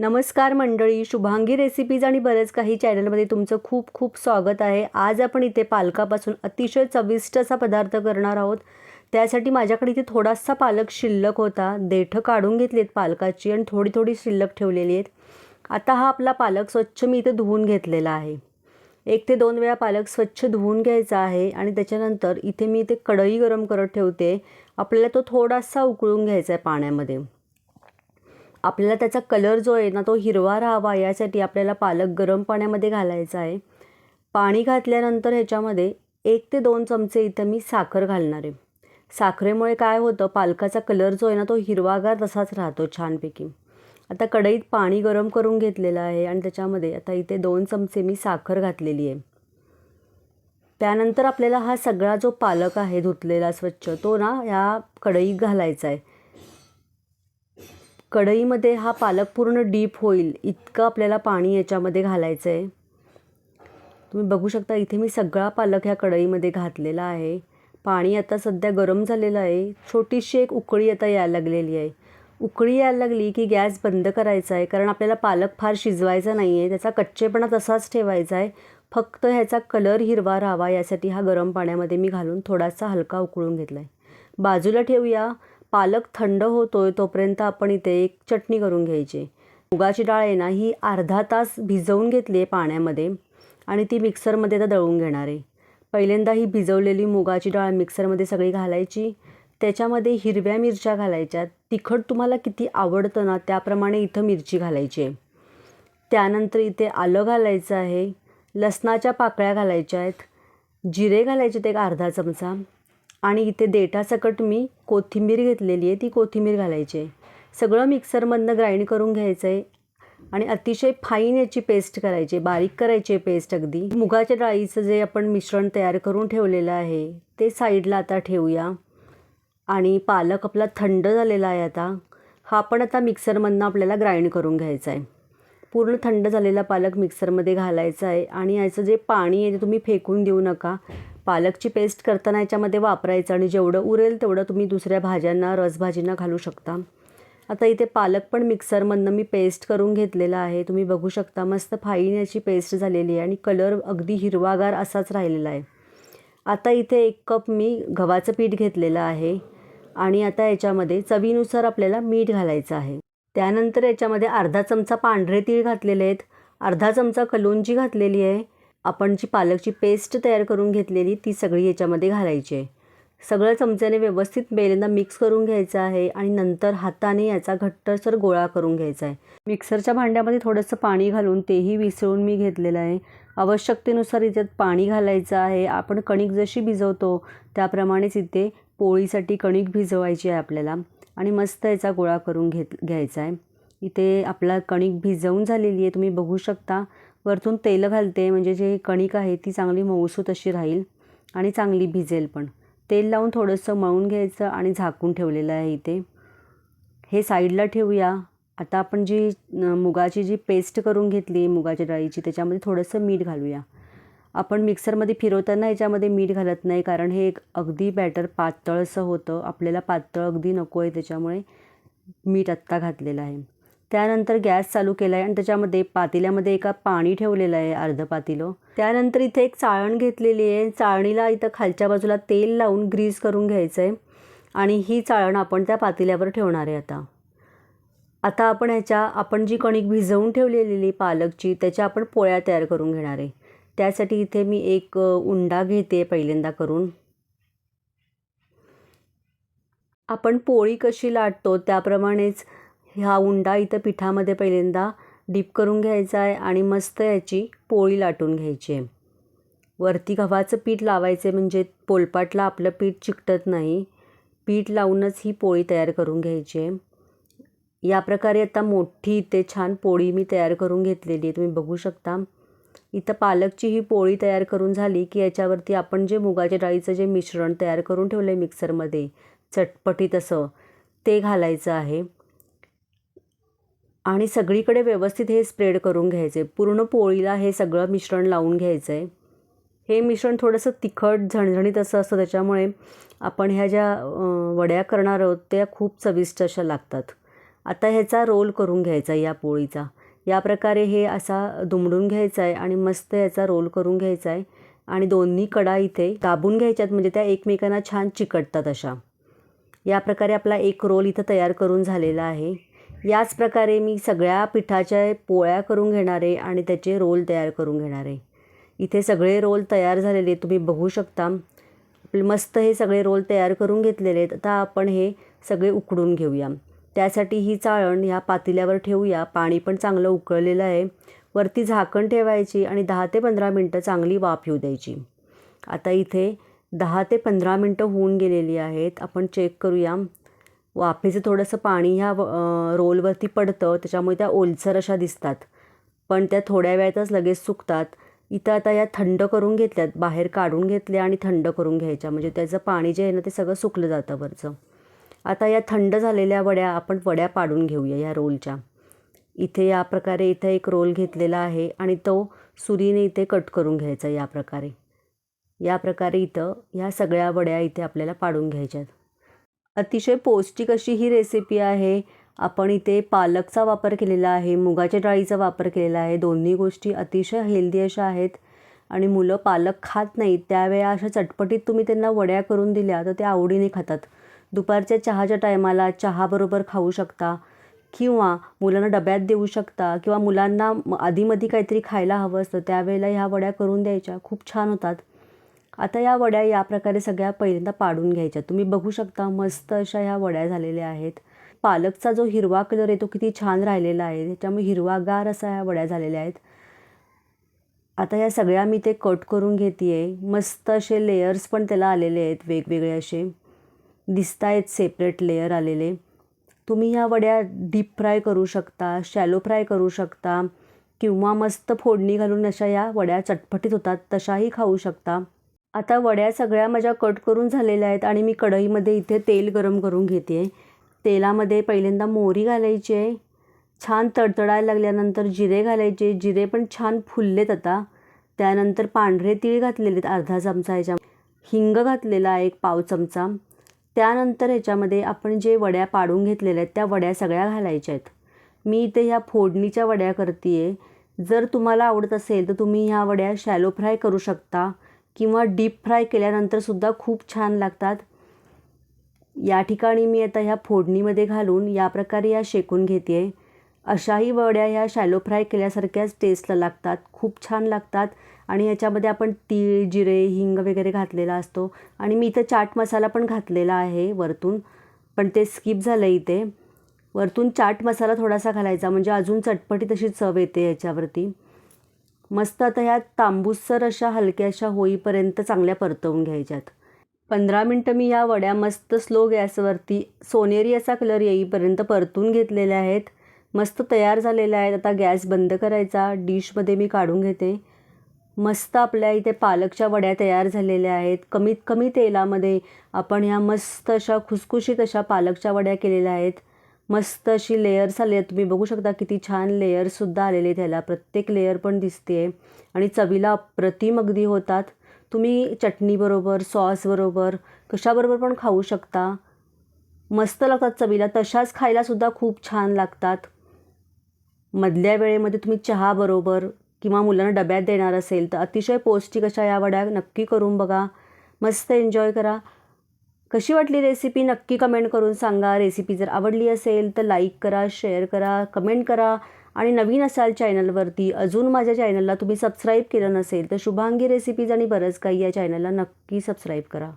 नमस्कार मंडळी शुभांगी रेसिपीज आणि बरंच काही चॅनलमध्ये तुमचं खूप खूप स्वागत आहे. आज आपण इथे पालकापासून अतिशय चविष्ट असा पदार्थ करणार आहोत. त्यासाठी माझ्याकडे इथे थोडासा पालक शिल्लक होता. देठं काढून घेतली आहेत पालकाची आणि थोडी थोडी शिल्लक ठेवलेली आहेत. आता हा आपला पालक स्वच्छ मी इथे धुवून घेतलेला आहे. एक ते दोन वेळा पालक स्वच्छ धुवून घ्यायचा आहे आणि त्याच्यानंतर इथे मी इथे कढई गरम करत ठेवते. आपल्याला तो थोडासा उकळून घ्यायचा आहे पाण्यामध्ये. आपल्याला त्याचा कलर जो आहे ना तो हिरवा राहावा यासाठी आपल्याला पालक गरम पाण्यामध्ये घालायचा आहे. पाणी घातल्यानंतर ह्याच्यामध्ये एक ते दोन चमचे इथं मी साखर घालणार आहे. साखरेमुळे काय होतं पालकाचा कलर जो आहे ना तो हिरवागार तसाच राहतो छानपैकी. आता कढईत पाणी गरम करून घेतलेलं आहे आणि त्याच्यामध्ये आता इथे दोन चमचे मी साखर घातलेली आहे. त्यानंतर आपल्याला हा सगळा जो पालक आहे धुतलेला स्वच्छ तो ना ह्या कढईत घालायचा आहे. कढईमध्ये हा पालक पूर्ण डीप होईल इतकं आपल्याला पाणी याच्यामध्ये घालायचं आहे तुम्ही बघू शकता इथे मी सगळा पालक ह्या कढईमध्ये घातलेला आहे. पाणी आता सध्या गरम झालेलं आहे. छोटीशी एक उकळी आता यायला लागलेली आहे. उकळी यायला लागली की गॅस बंद करायचा आहे कारण आपल्याला पालक फार शिजवायचा नाही आहे त्याचा कच्चेपणा तसाच ठेवायचा आहे. फक्त ह्याचा कलर हिरवा राहावा यासाठी हा गरम पाण्यामध्ये मी घालून थोडासा हलका उकळून घेतला आहे बाजूला ठेवूया. पालक थंड होतो आहे तोपर्यंत आपण इथे एक चटणी करून घ्यायची. मुगाची डाळ आहे ना ही अर्धा तास भिजवून घेतली आहे पाण्यामध्ये आणि ती मिक्सरमध्ये आता दळून घेणार आहे. पहिल्यांदा ही भिजवलेली मुगाची डाळ मिक्सरमध्ये सगळी घालायची. त्याच्यामध्ये हिरव्या मिरच्या घालायच्या. तिखट तुम्हाला किती आवडतं ना त्याप्रमाणे इथं मिरची घालायची आहे. त्यानंतर इथे आलं घालायचं आहे. लसणाच्या पाकळ्या घालायच्या आहेत. जिरे घालायचे ते एक अर्धा चमचा. आणि इथे देठासकट मी कोथिंबीर घेतलेली आहे ती कोथिंबीर घालायची आहे. सगळं मिक्सरमधनं ग्राइंड करून घ्यायचं आहे आणि अतिशय फाईन याची पेस्ट करायची आहे बारीक करायची आहे पेस्ट अगदी. मुगाच्या डाळीचं जे आपण मिश्रण तयार करून ठेवलेलं आहे ते साईडला आता ठेवूया. आणि पालक आपला थंड झालेला आहे आता. हा पण आता मिक्सरमधनं आपल्याला ग्राइंड करून घ्यायचा आहे. पूर्ण थंड झालेला पालक मिक्सरमध्ये घालायचा आहे. आणि याचं जे पाणी आहे ते तुम्ही फेकून देऊ नका. पालकची पेस्ट करताना याच्यामध्ये वापरायचं आणि जेवढं उरेल तेवढं तुम्ही दुसऱ्या भाज्यांना रसभाजींना घालू शकता. आता इथे पालक पण मिक्सरमधनं मी पेस्ट करून घेतलेला आहे. तुम्ही बघू शकता मस्त फाईन याची पेस्ट झालेली आहे आणि कलर अगदी हिरवागार असाच राहिलेला आहे. आता इथे एक कप मी गव्हाचं पीठ घेतलेलं आहे आणि आता याच्यामध्ये चवीनुसार आपल्याला मीठ घालायचं आहे. त्यानंतर याच्यामध्ये अर्धा चमचा पांढरे तीळ घातलेले आहेत. अर्धा चमचा कलोंजी घातलेली आहे. आपण जी पालकची पेस्ट तयार करून घेतलेली ती सगळी याच्यामध्ये घालायची आहे. सगळं चमच्याने व्यवस्थित पहिल्यांदा मिक्स करून घ्यायचं आहे आणि नंतर हाताने याचा घट्टसर गोळा करून घ्यायचा आहे. मिक्सरच्या भांड्यामध्ये थोडंसं पाणी घालून तेही विसळून मी घेतलेलं आहे. आवश्यकतेनुसार याच्यात पाणी घालायचं आहे. आपण कणिक जशी भिजवतो त्याप्रमाणेच इथे पोळीसाठी कणिक भिजवायची आहे आपल्याला आणि मस्त याचा गोळा करून घेत घ्यायचा आहे. इथे आपला कणिक भिजवून झालेली आहे. तुम्ही बघू शकता. वरतून तेल घालते म्हणजे जे कणिक आहे ती चांगली मऊसूत अशी राहील आणि चांगली भिजेल पण. तेल लावून थोडंसं मळून घ्यायचं आणि झाकून ठेवलेलं आहे इथे. हे साईडला ठेवूया. आता आपण जी मुगाची जी पेस्ट करून घेतली मुगाच्या डाळीची त्याच्यामध्ये थोडंसं मीठ घालूया. आपण मिक्सरमध्ये फिरवताना याच्यामध्ये मीठ घालत नाही कारण हे एक अगदी बॅटर पातळसं होतं. आपल्याला पातळ अगदी नको आहे त्याच्यामुळे मीठ आत्ता घातलेलं आहे. त्यानंतर गॅस चालू केला आहे आणि त्याच्यामध्ये पातेल्यामध्ये एका पाणी ठेवलेलं आहे अर्ध पातेलं. त्यानंतर इथे एक चाळण घेतलेली आहे. चाळणीला इथं खालच्या बाजूला तेल लावून ग्रीस करून घ्यायचं आहे आणि ही चाळण आपण त्या पातेल्यावर ठेवणार आहे आता. आता आपण ह्याच्या आपण जी कणिक भिजवून ठेवलेली पालकची त्याच्या आपण पोळ्या तयार करून घेणार आहे. त्यासाठी इथे मी एक उंडा घेते पहिल्यांदा करून. आपण पोळी कशी लाटतो त्याप्रमाणेच हा उंडा इथं पिठामध्ये पहिल्यांदा डीप करून घ्यायचा आहे आणि मस्त याची पोळी लाटून घ्यायची आहे. वरती गव्हाचं पीठ लावायचं म्हणजे पोलपाटला आपलं पीठ चिकटत नाही. पीठ लावूनच ही पोळी तयार करून घ्यायची आहे. या प्रकारे आता मोठी इथे छान पोळी मी तयार करून घेतलेली आहे. तुम्ही बघू शकता. इथं पालकची ही पोळी तयार करून झाली की याच्यावरती आपण जे मुगाच्या डाळीचं जे मिश्रण तयार करून ठेवलं आहे मिक्सरमध्ये चटपटीत असं ते घालायचं आहे. आणि सगळीकडे व्यवस्थित हे स्प्रेड करून घ्यायचे. पूर्ण पोळीला हे सगळं मिश्रण लावून घ्यायचं आहे हे मिश्रण थोडंसं तिखट झणझणीत असं असतं त्याच्यामुळे आपण ह्या ज्या वड्या करणार आहोत त्या खूप चविष्ट अशा लागतात. आता ह्याचा रोल करून घ्यायचा या पोळीचा. या प्रकारे हे असा दुमडून घ्यायचा आहे आणि मस्त याचा रोल करून घ्यायचा आहे आणि दोन्ही कडा इथे दाबून घ्यायच्यात म्हणजे त्या एकमेकांना छान चिकटतात अशा. या प्रकारे आपला एक रोल इथं तयार करून झालेला आहे. याच प्रकारे मी सगळ्या पिठाच्या पोळ्या करून घेणार आहे आणि त्याचे रोल तयार करून घेणार आहे. इथे सगळे रोल तयार झालेले तुम्ही बघू शकता. मस्त हे सगळे रोल तयार करून घेतलेले आहेत. आता आपण हे सगळे उकडून घेऊया. त्यासाठी ही चाळण ह्या पातेल्यावर ठेवूया. पाणी पण चांगलं उकळलेलं आहे. वरती झाकण ठेवायची आणि दहा ते पंधरा मिनटं चांगली वाफ येऊ द्यायची. आता इथे दहा ते पंधरा मिनटं होऊन गेलेली आहेत. आपण चेक करूया. वाफेचं थोडंसं पाणी ह्या रोलवरती पडतं त्याच्यामुळे त्या ओलसर अशा दिसतात. पण त्या थोड्या वेळातच लगेच सुकतात. इथं आता या थंड करून घेतल्यात बाहेर काढून घेतल्या आणि थंड करून घ्यायच्या. म्हणजे त्याचं पाणी जे आहे ना ते सगळं सुकलं जातं वरचं. आता या थंड झालेल्या वड्या आपण वड्या पाडून घेऊया या रोलच्या. इथे या प्रकारे इथे एक रोल घेतलेला आहे आणि तो सुरीने इथे कट करून घ्यायचा या प्रकारे. या प्रकारे इथं ह्या सगळ्या वड्या इथे आपल्याला पाडून घ्यायच्यात. अतिशय पौष्टिक अशी ही रेसिपी आहे. आपण इथे पालकचा वापर केलेला आहे मुगाच्या डाळीचा वापर केलेला आहे. दोन्ही गोष्टी अतिशय हेल्दी अशा आहेत. आणि मुलं पालक खात नाहीत त्यावेळा अशा चटपटीत तुम्ही त्यांना वड्या करून दिल्या तर ते आवडीने खातात. दुपारच्या चहाच्या टायमाला चहाबरोबर खाऊ शकता किंवा मुलांना डब्यात देऊ शकता किंवा मुलांना आधीमध्ये काहीतरी खायला हवं असतं त्यावेळेला ह्या वड्या करून द्यायच्या. खूप छान होतात. आता या वड्या या प्रकारे सगळ्या पहिल्यांदा पाडून घ्यायच्या. तुम्ही बघू शकता मस्त अशा ह्या वड्या झालेल्या आहेत. पालकचा जो हिरवा कलर आहे तो किती छान राहिलेला आहे. त्याच्यामुळे हिरवागार असा ह्या वड्या झालेल्या आहेत. आता या सगळ्या मी ते कट करून घेते आहे मस्त असे लेयर्स पण त्याला आलेले आहेत वेगवेगळे असे. दिसत आहेत सेपरेट लेयर आलेले. तुम्ही ह्या वड्या डीप फ्राय करू शकता शॅलो फ्राय करू शकता किंवा मस्त फोडणी घालून अशा या वड्या चटपटीत होतात तशाही खाऊ शकता. आता वड्या सगळ्या माझ्या कट करून झालेल्या आहेत आणि मी कढईमध्ये इथे तेल गरम करून घेते आहे तेलामध्ये पहिल्यांदा मोहरी घालायची आहे. छान तडतडायला लागल्यानंतर जिरे घालायचे जिरे पण छान फुललेत आता. त्यानंतर पांढरे तीळ घातलेले आहेत अर्धा चमचा ह्याच्या हिंग घातलेला आहे एक पाव चमचा. त्यानंतर ह्याच्यामध्ये आपण जे वड्या पाडून घेतलेल्या आहेत त्या वड्या सगळ्या घालायच्या आहेत. मी इथे ह्या फोडणीच्या वड्या करते आहे जर तुम्हाला आवडत असेल तर तुम्ही ह्या वड्या शॅलो फ्राय करू शकता. किंवा डीप फ्राय केल्यानंतरसुद्धा खूप छान लागतात. या ठिकाणी मी आता ह्या फोडणीमध्ये घालून या प्रकारे या शेकून घेते आहे अशाही वड्या ह्या शॅलो फ्राय केल्यासारख्याच टेस्टला लागतात. खूप छान लागतात. आणि याच्यामध्ये आपण तीळ जिरे हिंग वगैरे घातलेला असतो. आणि मी इथं चाट मसाला पण घातलेला आहे वरतून. पण ते स्किप झालं इथे. वरतून चाट मसाला थोडासा घालायचा. म्हणजे अजून चटपटी तशी चव येते याच्यावरती मस्त आता ह्या तांबूसर अशा हलक्याशा होईपर्यंत चांगल्या परतवून घ्यायच्यात. पंधरा मिनटं मी या वड्या मस्त स्लो गॅसवरती सोनेरी असा कलर येईपर्यंत परतून घेतलेल्या आहेत. मस्त तयार झालेल्या आहेत. आता गॅस बंद करायचा. डिशमध्ये मी काढून घेते. मस्त आपल्या इथे पालकच्या वड्या तयार झालेल्या आहेत. कमीत कमी तेलामध्ये आपण ह्या मस्त अशा खुसखुशीत अशा पालकच्या वड्या केलेल्या आहेत. मस्त अशी लेयर्स आले आहेत. तुम्ही बघू शकता किती छान लेयर्ससुद्धा आलेले त्याला प्रत्येक लेयर पण दिसते आहे आणि चवीला अप्रतिम अगदी होतात. तुम्ही चटणीबरोबर सॉसबरोबर कशाबरोबर पण खाऊ शकता. मस्त लागतात चवीला. तशाच खायलासुद्धा खूप छान लागतात. मधल्या वेळेमध्ये तुम्ही चहाबरोबर किंवा मुलांना डब्यात देणार असेल तर अतिशय पौष्टिक अशा या वड्या नक्की करून बघा. मस्त एन्जॉय करा. कशी वाटली रेसिपी नक्की कमेंट करून सांगा. रेसिपी जर आवडली असेल तर लाईक करा शेअर करा कमेंट करा. आणि नवीन असाल चॅनलवरती अजून माझ्या चॅनलला तुम्ही सबस्क्राईब केलं नसेल तर शुभांगी रेसिपीज आणि बरंच काही या चॅनलला नक्की सबस्क्राईब करा.